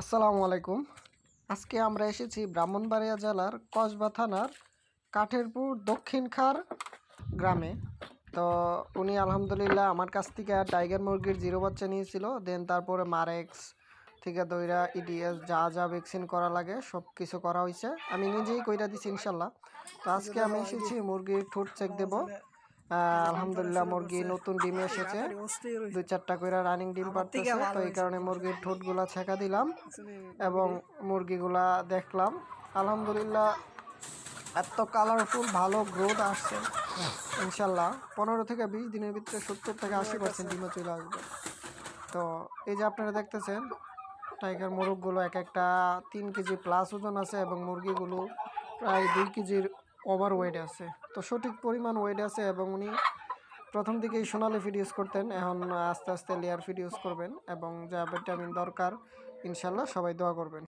আসসালামু আলাইকুম। আজকে আমরা এসেছি ব্রাহ্মণবাড়িয়া জেলার কসবা থানার কাঠেরপুর দক্ষিণখার গ্রামে। তো উনি আলহামদুলিল্লাহ আমার কাছ থেকে টাইগার মুরগির জিরো বাচ্চা নিয়েছিল, দেন তারপরে মারেক্স থেকে দইরা ইডিএস যা যা ভ্যাকসিন করা লাগে, সব কিছু করা হয়েছে আমি নিজেই কইরা দিছি ইনশাল্লাহ। তো আজকে আমি এসেছি মুরগির ঠোঁট চেক দেবো। আলহামদুলিল্লাহ মুরগি নতুন ডিমে এসেছে। দুই চারটা করে রানিং ডিম পারতেছে তো এই কারণে মুরগির ঠোঁটগুলা ছেঁকা দিলাম এবং মুরগিগুলা দেখলাম। আলহামদুলিল্লাহ এত কালারফুল ভালো গ্রোথ আসছে। ইনশাল্লাহ পনেরো থেকে বিশ দিনের ভিতরে সত্তর থেকে আশি পার্সেন্ট ডিমে চলে আসবে। তো এই যে আপনারা দেখতেছেন টাইগার মোরগগুলো এক একটা তিন কেজি প্লাস ওজন আছে এবং মুরগিগুলো প্রায় দুই কেজির ওভার ওয়েট আছে। তো সঠিক পরিমাণ ওয়েট আছে এবং উনি প্রথম দিকেই সোনালি ফিড ইউজ করতেন, এখন আস্তে আস্তে লেয়ার ফিড ইউজ করবেন এবং যা ভিটামিন দরকার, ইনশাল্লাহ সবাই দোয়া করবেন।